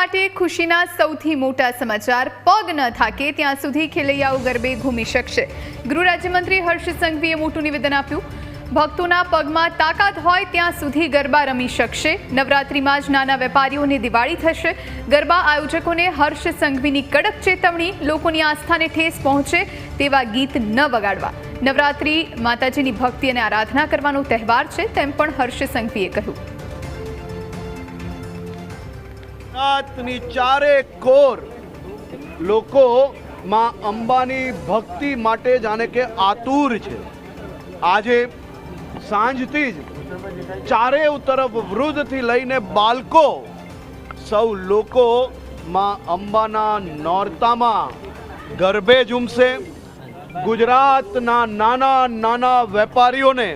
માટે ખુશીના સૌથી મોટા સમાચાર, પગ ન થાકે ત્યાં સુધી ખેલૈયાઓ ગરબે ઘૂમી શકશે. ગૃહ રાજ્યમંત્રી હર્ષ સંઘવીએ મોટું નિવેદન આપ્યું. ભક્તોના પગમાં તાકાત હોય ત્યાં સુધી ગરબા રમી શકશે. નવરાત્રિમાં જ નાના વેપારીઓને દિવાળી થશે. ગરબા આયોજકોને હર્ષ સંઘવીની કડક ચેતવણી, લોકોની આસ્થાને ઠેસ પહોંચે તેવા ગીત ન વગાડવા. નવરાત્રિ માતાજીની ભક્તિ અને આરાધના કરવાનો તહેવાર છે તેમ પણ હર્ષ સંઘવીએ કહ્યું. ગુજરાતની ચારે કોર લોકો માં અંબાની ભક્તિ માટે જાણે કે આતુર છે. આજે સાંજથી જ ચારેય તરફ વૃદ્ધથી લઈને બાળકો સૌ લોકો માં અંબાના નોરતામાં ગરબે ઝૂમશે. ગુજરાતના નાના નાના વેપારીઓને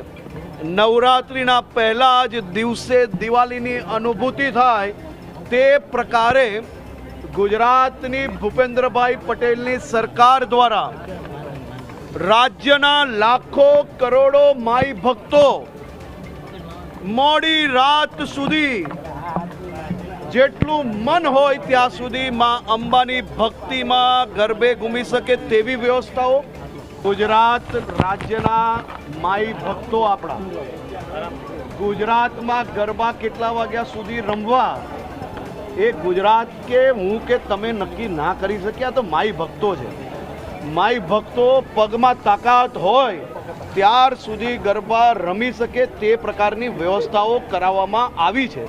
નવરાત્રિના પહેલા જ દિવસે દિવાળીની અનુભૂતિ થાય. તે પ્રકારે ગુજરાતની ભૂપેન્દ્રભાઈ પટેલની સરકાર દ્વારા રાજ્યના લાખો કરોડો માઈ ભક્તો મોડી રાત સુધી જેટલું મન હોય ત્યાં સુધી માં અંબાની ભક્તિમાં ગરબે ઘૂમી શકે તેવી વ્યવસ્થાઓ ગુજરાત રાજ્યના માઈ ભક્તો આપણા ગુજરાતમાં ગરબા કેટલા વાગ્યા સુધી રમવા એ ગુજરાત કે હું કે તમે નક્કી ના કરી શક્યા તો માઈ ભક્તો છે. માઈ ભક્તો પગમાં તાકાત હોય, ત્યાર સુધી ગરબા રમી શકે તે પ્રકારની વ્યવસ્થાઓ કરાવવામાં આવી છે.